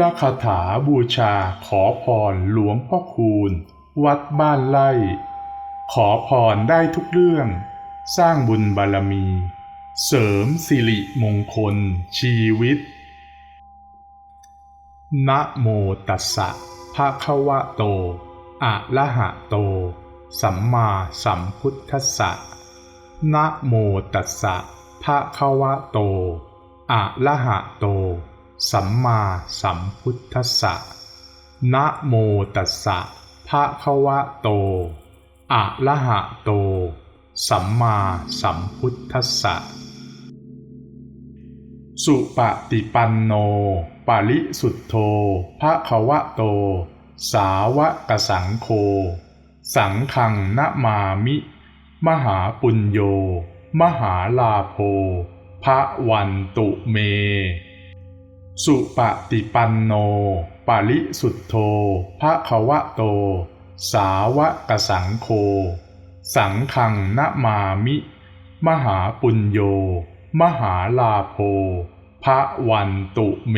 ระคาถาบูชาขอพรหลวงพ่อคูณ วัดบ้านไร่ขอพรได้ทุกเรื่อง สร้างบุญบารมี เสริมสิริมงคลชีวิต นะโมตัสสะภะคะวะโต อะระหะโต สัมมาสัมพุทธัสสะ นะโมตัสสะภะคะวะโต อะระหะโต สัมมาสัมพุทธัสสะ นะโมตัสสะ ภะคะวะโต อะระหะโต สัมมาสัมพุทธัสสะ สุปฏิปันโน ปาริสุทโธ ภะคะวะโต สาวกสังโฆ สังฆังนะมามิ มหาปุญโย มหาลาโภพระวันตุเม สุปฏิปันโน ปาริสุทโธภะคะวะโต สาวกสังโฆ สังฆังนะมามิ มหาปุญโย มหาลาโภพระวันตุเม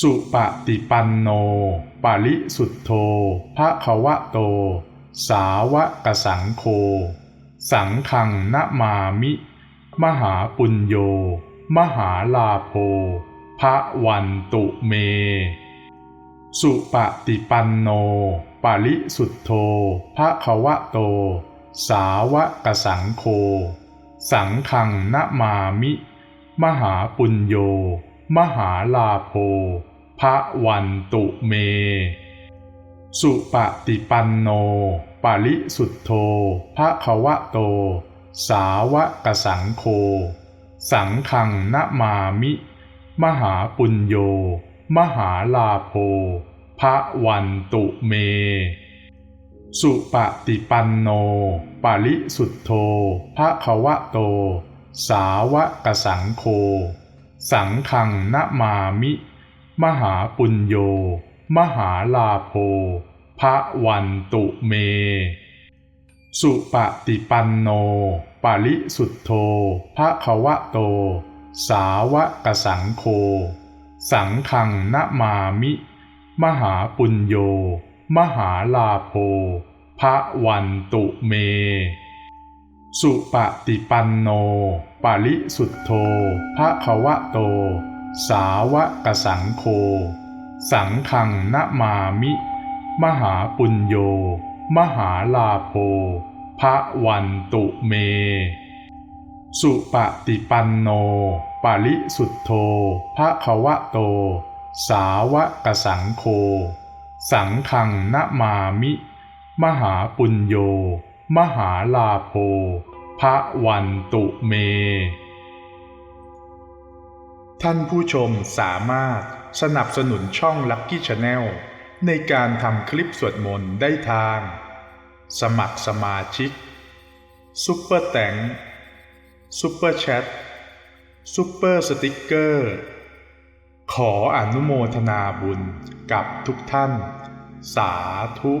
สุปฏิปันโน ปาริสุทโธภะคะวะโต สาวกสังโฆ สังฆังนะมามิ มหาปุญโย มหาลาโภพระวันตุเม สุปฏิปันโน ปาริสุทโธภะควะโต สาวกสังโฆสังฆังนมามิ มหาปุญโย มหาลาโภพระวันตุเม สุปฏิปันโน ปาริสุทโธภะควะโต สาวกสังโฆ สังฆังนมามิ มหาปุญโย มหาลาโภพระวันตุเม สุปฏิปันโน ปาริสุทโธภะควะโต สาวกสังโฆสังฆังนมามิ มหาปุญโย มหาลาโภพระวันตุเม สุปฏิปันโน ปาริสุทโธภะควะโต สาวกสังโฆสังฆังนมามิ มหาปุญโย มหาลาโภพระวันตุเม สุปฏิปันโน ปาริสุทโธภะควะโต สาวกสังโฆสังฆังนมามิ มหาปุญโย มหาลาโภ พระวันตุเม สุปฏิปันโน ปาริสุทโธภะควะโต สาวกสังโฆสังฆังนมามิ มหาปุญโย มหาลาโภพระวันตุเม ท่านผู้ชมสามารถสนับสนุนช่อง Lucky Channel ในการทำคลิปสวดมนต์ได้ทาง สมัครสมาชิกซุปเปอร์แตงซุปเปอร์แชทซุปเปอร์สติกเกอร์ ขออนุโมทนาบุญกับทุกท่าน สาธุ